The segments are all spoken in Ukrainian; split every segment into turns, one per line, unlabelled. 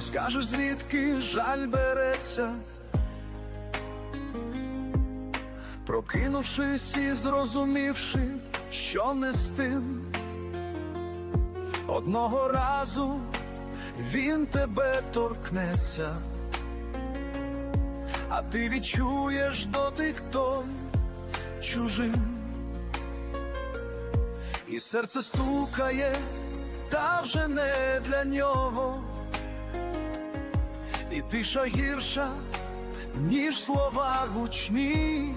Розкажеш, звідки жаль береться, прокинувшись і зрозумівши, що не з тим. Одного разу він тебе торкнеться, а ти відчуєш дотик той чужим, і серце стукає, та вже не для нього, і тиша гірша, ніж слова гучні,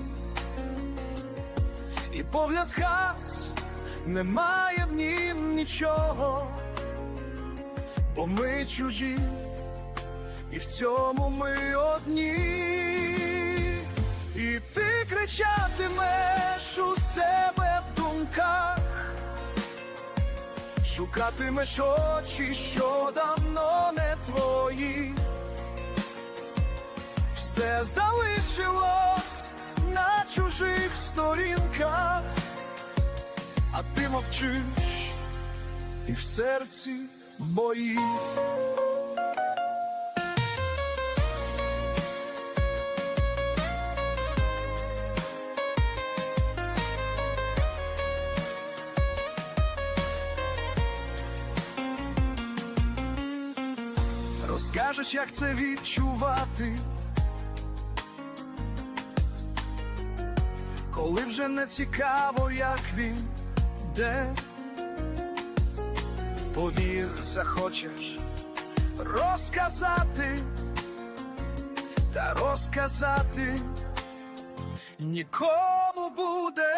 і погляд гас, немає в нім нічого, бо ми чужі, і в цьому ми одні, і ти кричатимеш у себе в думках, шукатимеш очі, що давно не твої, все залишилось на чужих сторінках, а ти мовчиш і в серці бої. Розкажеш, як це відчувати, коли вже не цікаво, як він де. Повір, захочеш розказати та розказати нікому буде,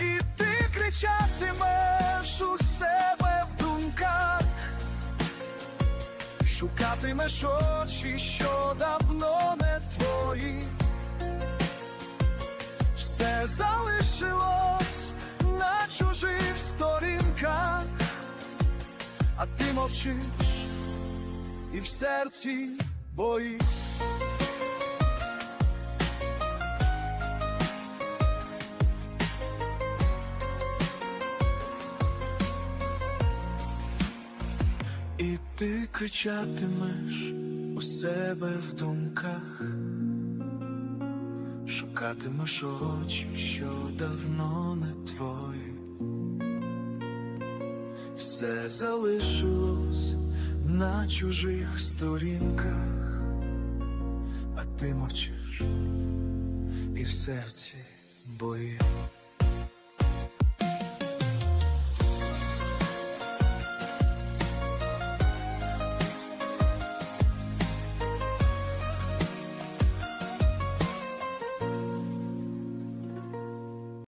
і ти кричатимеш у себе в думках, шукатимеш очі, що давно не твої. Залишилось на чужих сторінках, а ти мовчиш і в серці бої. І ти кричатимеш у себе в думках, шукатимеш очі, що давно не твої. Все залишилось на чужих сторінках, а ти мовчиш і в серці бої.